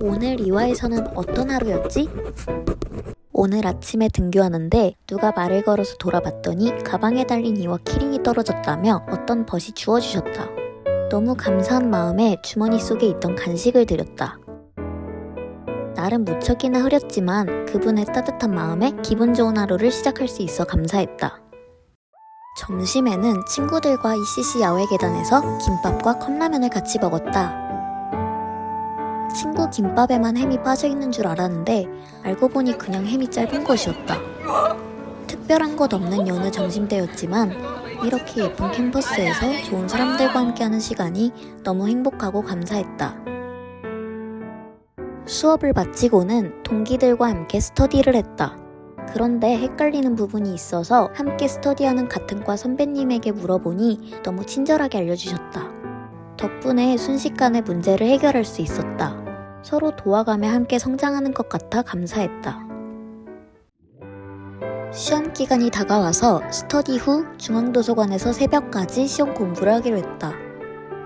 오늘 이화에서는 어떤 하루였지? 오늘 아침에 등교하는데 누가 말을 걸어서 돌아봤더니 가방에 달린 이와 키링이 떨어졌다며 어떤 벗이 주워주셨다. 너무 감사한 마음에 주머니 속에 있던 간식을 드렸다. 나름 무척이나 흐렸지만 그분의 따뜻한 마음에 기분 좋은 하루를 시작할 수 있어 감사했다. 점심에는 친구들과 ECC 야외 계단에서 김밥과 컵라면을 같이 먹었다. 김밥에만 햄이 빠져있는 줄 알았는데 알고 보니 그냥 햄이 짧은 것이었다. 특별한 것 없는 여느 점심때였지만 이렇게 예쁜 캠퍼스에서 좋은 사람들과 함께하는 시간이 너무 행복하고 감사했다. 수업을 마치고는 동기들과 함께 스터디를 했다. 그런데 헷갈리는 부분이 있어서 함께 스터디하는 같은 과 선배님에게 물어보니 너무 친절하게 알려주셨다. 덕분에 순식간에 문제를 해결할 수 있었다. 서로 도와가며 함께 성장하는 것 같아 감사했다. 시험 기간이 다가와서 스터디 후 중앙도서관에서 새벽까지 시험 공부를 하기로 했다.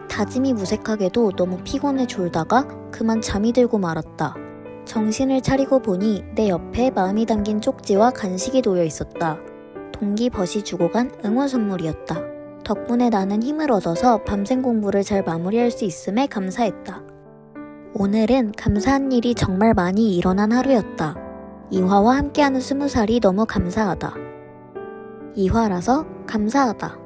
다짐이 무색하게도 너무 피곤해 졸다가 그만 잠이 들고 말았다. 정신을 차리고 보니 내 옆에 마음이 담긴 쪽지와 간식이 놓여 있었다. 동기 벗이 주고 간 응원 선물이었다. 덕분에 나는 힘을 얻어서 밤샘 공부를 잘 마무리할 수 있음에 감사했다. 오늘은 감사한 일이 정말 많이 일어난 하루였다. 이화와 함께하는 스무 살이 너무 감사하다. 이화라서 감사하다.